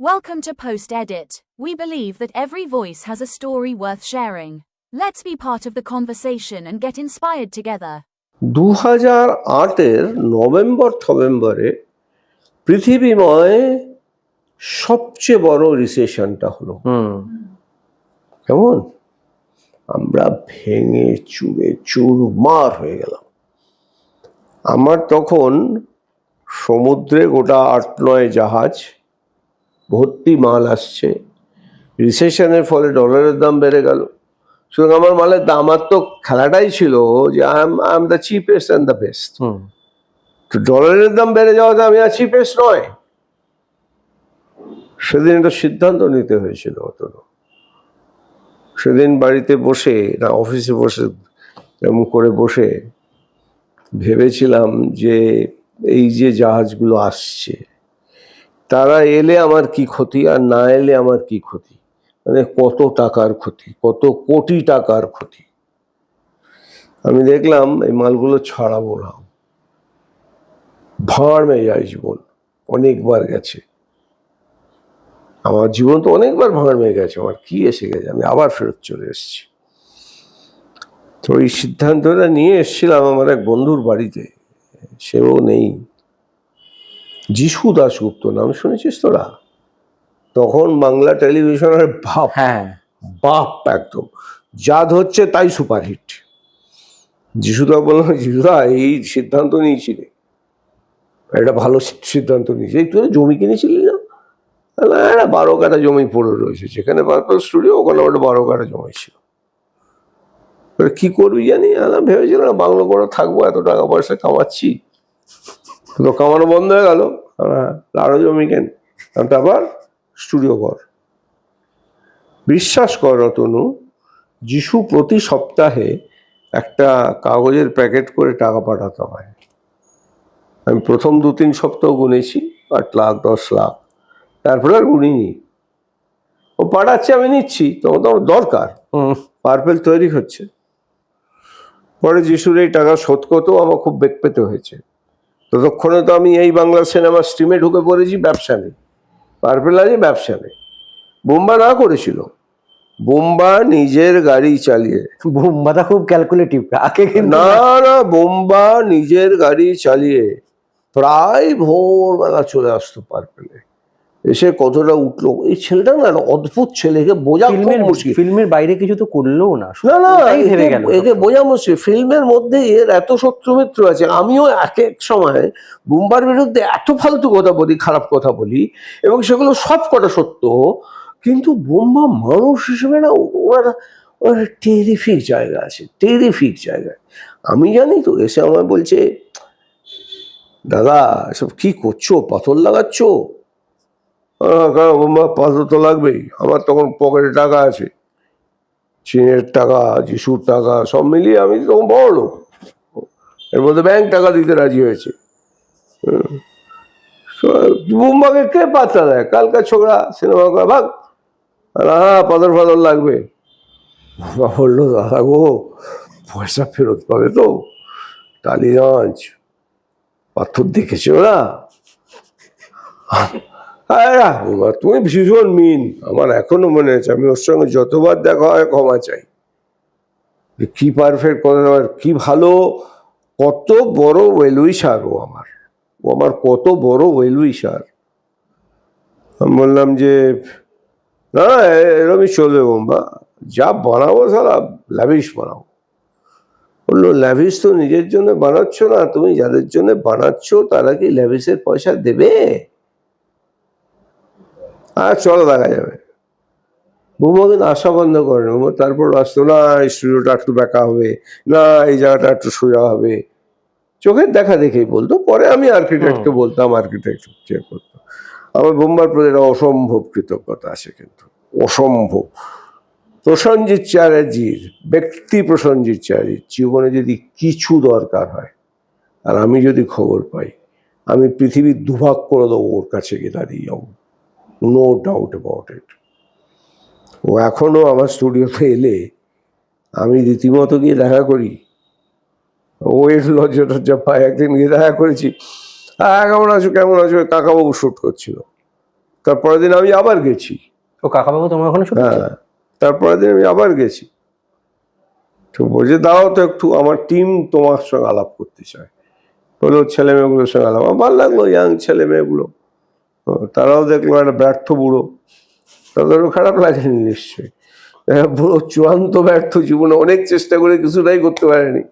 Welcome to Post Edit. We believe that every voice has a story worth sharing. Let's be part of the conversation and get inspired together. দু হাজার আটের November নভেম্বরে পৃথিবীময় সবচেয়ে বড় রিসেশনটা হলো হুম কেমন আমরা ভেঙে চুরে চুরমার হয়ে গেলাম আমার তখন সমুদ্রে গোটা আট নয় জাহাজ ভর্তি মাল আসছে। রিসেশনের ফলে ডলারের দাম বেড়ে গেল। সুতরাং আমার মালের দাম আমার তো খেলাটাই ছিল যে I am I am the cheapest and the best তো ডলারের দাম বেড়ে যাওয়াতে আমি আর চিপেস্ট নয়। সেদিন একটা সিদ্ধান্ত নিতে হয়েছিল অত সেদিন বাড়িতে বসে না অফিসে বসে এরকম করে বসে ভেবেছিলাম যে এই যে জাহাজগুলো আসছে তারা এলে আমার কি ক্ষতি আর না এলে আমার কি ক্ষতি? মানে কত টাকার ক্ষতি, কত কোটি টাকার ক্ষতি? আমি দেখলাম এই মালগুলো ছড়াবো না। ভাঁড় মেয়ে যায় জীবন, অনেকবার গেছে। আমার জীবন তো অনেকবার ভাঁড় মেয়ে গেছে, আমার কি এসে গেছে? আমি আবার ফেরত চলে এসেছি। তো এই সিদ্ধান্তটা নিয়ে এসেছিলাম আমার এক বন্ধুর বাড়িতে, সেও নেই। যিশু দাশগুপ্ত নাম শুনেছিস তোরা? তখন বাংলা টেলিভিশনের বাপ হ্যাঁ। বাপ একদম। যা ধরছে তাই সুপারহিট। যিশুদা বললাম যিশুদা এই সিদ্ধান্ত নিয়েছিলে একটা ভালো সিদ্ধান্ত নিয়েছি। এই তুই জমি কিনেছিলি না? না একটা বারো কাটা জমি পড়ে রয়েছে। যেখানে পার্পল স্টুডিও ওখানে একটা বারো কাটা জমি ছিল। কি করবি জানি? ভেবেছিলাম বাংলো করে থাকব এত টাকা পয়সা কামাচ্ছি। তো কামানো বন্ধ হয়ে গেল। আরও জমি কেন? আবার স্টুডিও কর। বিশ্বাস কর রতনু যিশু প্রতি সপ্তাহে একটা কাগজের প্যাকেট করে টাকা পাঠাতে হয়। আমি প্রথম দু তিন সপ্তাহ গুনেছি আট লাখ দশ লাখ। তারপরে আর গুনিনি। ও পাঠাচ্ছে আমি নিচ্ছি তখন তো আমার দরকার। হুম। পার্পেল তৈরি হচ্ছে। পরে যিশুর এই টাকা শোধ করতেও আমার খুব বেগ পেতে হয়েছে। ততক্ষণে তো আমি এই বাংলা সিনেমা স্ট্রিমে ঢুকে পড়েছি ব্যবসা নেই। পার্পেল আছে ব্যবসা নেই। বোম্বা না করেছিল। বোম্বা নিজের গাড়ি চালিয়ে। বোম্বাটা খুব ক্যালকুলেটিভ আগে না না। বোম্বা নিজের গাড়ি চালিয়ে প্রায় ভোরবেলা চলে আসতো পার্পেলে এসে কতটা উঠল। এই ছেলেটা না অদ্ভুত ছেলেকে বোঝা ফিল্মের মুশকিল। ফিল্মের বাইরে কিছু তো করলেও না না না একে- একে বোঝা মুশকিল। ফিল্মের মধ্যে এর এত শত্রু মিত্র আছে আমিও এক এক সময় বুম্বার বিরুদ্ধে এত ফালতু কথা বলি খারাপ কথা বলি এবং সেগুলো সব কটা সত্য কিন্তু বোম্বা মানুষ হিসেবে না ওরা ওরা টেরিফিক জায়গা আছে টেরিফিক জায়গায় আমি জানি তো এসে আমায় বলছে দাদা এসব কি করছ? পাথর লাগাচ্ছ? পাথর তো লাগবেই। আমার তখন পকেটে টাকা আছে। চীনের টাকা, যিশুর টাকা, সব মিলিয়ে আমি তখন বড় লোক। এর মধ্যে ব্যাংক টাকা দিতে রাজি হয়েছে। বুম্বাকে কে পাত্তা দেয়? কালকার ছোকরা সিনেমা করে ভাগ। হ্যাঁ পাথর ফাদর লাগবে। বলল, দাদা গো, পয়সা ফেরত পাবে তো? টালিগঞ্জ, পাথর দেখেছে ওরা? তুমি ভীষণ মিন। আমার এখনও মনে আছে আমি ওর সঙ্গে যতবার দেখা হয় ক্ষমা চাই। কি পারফেক্ট কথা কি ভালো কত বড় ওয়েলউইশার ও আমার। ও আমার কত বড় ওয়েলউইশার আমি বললাম যে না না, এ- এরকমই চলবে বোম্বা। যা বানাবো সারা ল্যাভিশ বানাবো। বলল ল্যাভিশ তো নিজের জন্য বানাচ্ছ না তুমি যাদের জন্য বানাচ্ছ তারা কি ল্যাভিসের পয়সা দেবে? আর চলো দেখা যাবে। বৌমা কিন্তু আশা বন্ধ করে না। বৌমা তারপর আসতো না এই স্টুডিওটা একটু বেঁকা হবে না এই জায়গাটা একটু সোজা হবে। চোখের দেখা দেখেই বলতো পরে আমি আর্কিটেক্টকে বলতাম আর্কিটেক্ট চেক করতো। আমার বোম্বার প্রতি একটা অসম্ভব কৃতজ্ঞতা আছে কিন্তু অসম্ভব। প্রসঞ্জিৎ চ্যাটার্জির ব্যক্তি প্রসঞ্জিৎ চ্যাটার্জির জীবনে যদি কিছু দরকার হয় আর আমি যদি খবর পাই আমি পৃথিবীর দুভাগ করে দেবো ওর কাছে গিয়ে দাঁড়িয়ে যাব। নো ডাউট অ্যাবাউট ইট ও এখনও আমার স্টুডিওতে এলে আমি রীতিমতো গিয়ে দেখা করি। ও এর লজ্জা টজ্জা পায় একদিন গিয়ে দেখা করেছি। হ্যাঁ কেমন আছো কেমন আছো? কাকাবাবু শ্যুট করছিল। তারপরের দিন আমি আবার গেছি। ও কাকাবাবু তোমার ওখানে হ্যাঁ তারপরের দিন আমি আবার গেছি। তো বলছে দাও তো একটু আমার টিম তোমার সঙ্গে আলাপ করতে চায়। হলো ছেলে মেয়েগুলোর সঙ্গে আলাপ। আমার লাগল ইয়াং ছেলে মেয়েগুলো তারাও দেখল একটা ব্যর্থ বুড়ো। তাদেরও খারাপ লাগেনি নিশ্চয়ই। বুড়ো চূড়ান্ত ব্যর্থ জীবনে অনেক চেষ্টা করে কিছুটাই করতে পারেনি।